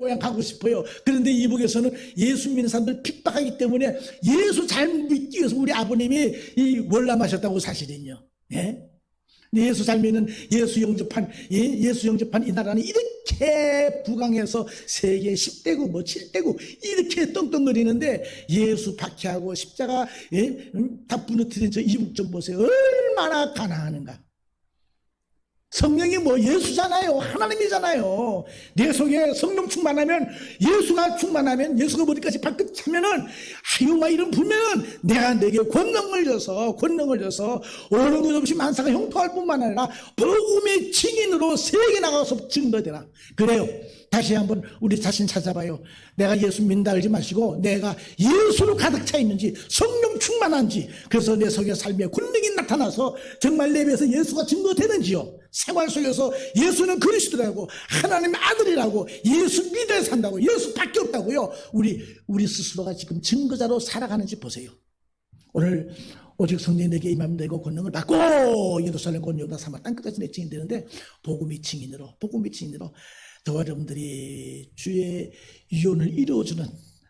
고향 가고 싶어요. 그런데 이북에서는 예수 믿는 사람들 핍박하기 때문에 예수 잘 믿기 위해서 우리 아버님이 이 월남하셨다고 사실은요. 예? 예수 잘 믿는 예수 영접한 예, 예수 영접한 이 나라는 이렇게 부강해서 세계 10대국 뭐 7대국 이렇게 떵떵거리는데 예수 박해하고 십자가 예? 음, 다 부러뜨린 저 이북 좀 보세요. 얼마나 가난한가. 성령이 뭐 예수잖아요. 하나님이잖아요. 내 속에 성령 충만하면 예수가 충만하면 예수가 머리까지 발끝 차면은 하유가 이런 불면은 내가 내게 권능을 줘서 권능을 줘서 어느 것 없이 만사가 형통할 뿐만 아니라 복음의 증인으로 세계 나가서 증거되라. 그래요. 다시 한번 우리 자신 찾아봐요. 내가 예수 믿는다 그러지 마시고 내가 예수로 가득 차 있는지 성령 충만한지 그래서 내 속에 삶에 권능이 나타나서 정말 내 배에서 예수가 증거되는지요. 생활 속에서 예수는 그리스도라고 하나님의 아들이라고 예수 믿어야 산다고 예수밖에 없다고요. 우리 우리 스스로가 지금 증거자로 살아가는지 보세요. 오늘 오직 성령이 내게 임하면 되고 권능을 받고 예루살렘 곧 요다 사마 땅끝까지 내 증인 되는데 복음이 증인으로 복음이 증인으로 또 여러분들이 주의 유언을 이루어주는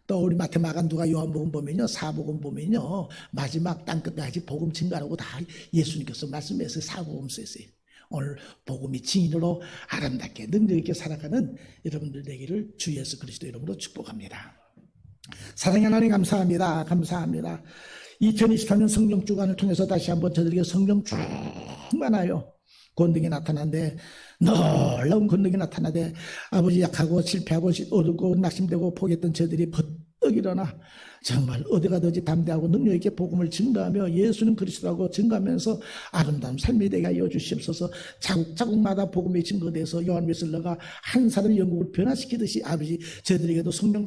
또 우리 마테마간 누가 요한복음 보면요 사복음 보면요 마지막 땅끝까지 복음 증가라고 다 예수님께서 말씀해서 사복음 쓰였어요. 오늘 복음이 증인으로 아름답게 능력 있게 살아가는 여러분들 되기를 주 예수 그리스도 이름으로 축복합니다. 사랑의 하나님 감사합니다. 감사합니다. 2023년 성령 주간을 통해서 다시 한번 저들에게 성령 충만하여 권능이 나타난데 놀라운 권능이 나타나되 아버지 약하고 실패하고 어두고 낙심되고 포기했던 저들이 버떡 일어나 정말 어디 가든지 담대하고 능력 있게 복음을 증거하며 예수는 그리스도라고 증거하면서 아름다운 삶이 되게 하여 주시옵소서. 자국자국마다 복음이 증거돼서 요한메슬러가 한 사람의 영국을 변화시키듯이 아버지 저들에게도 성령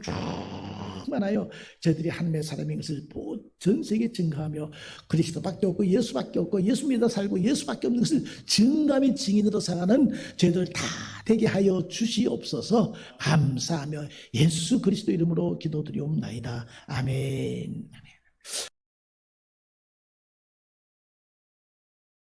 충만하여 저들이 하나님의 사람인 것을 전 세계에 증거하며 그리스도밖에 없고 예수밖에 없고 예수 믿어 살고 예수밖에 없는 것을 증감의 증인으로 살아가는 저희들 다 되게 하여 주시옵소서 감사하며 예수 그리스도 이름으로 기도드리옵나이다. 아멘.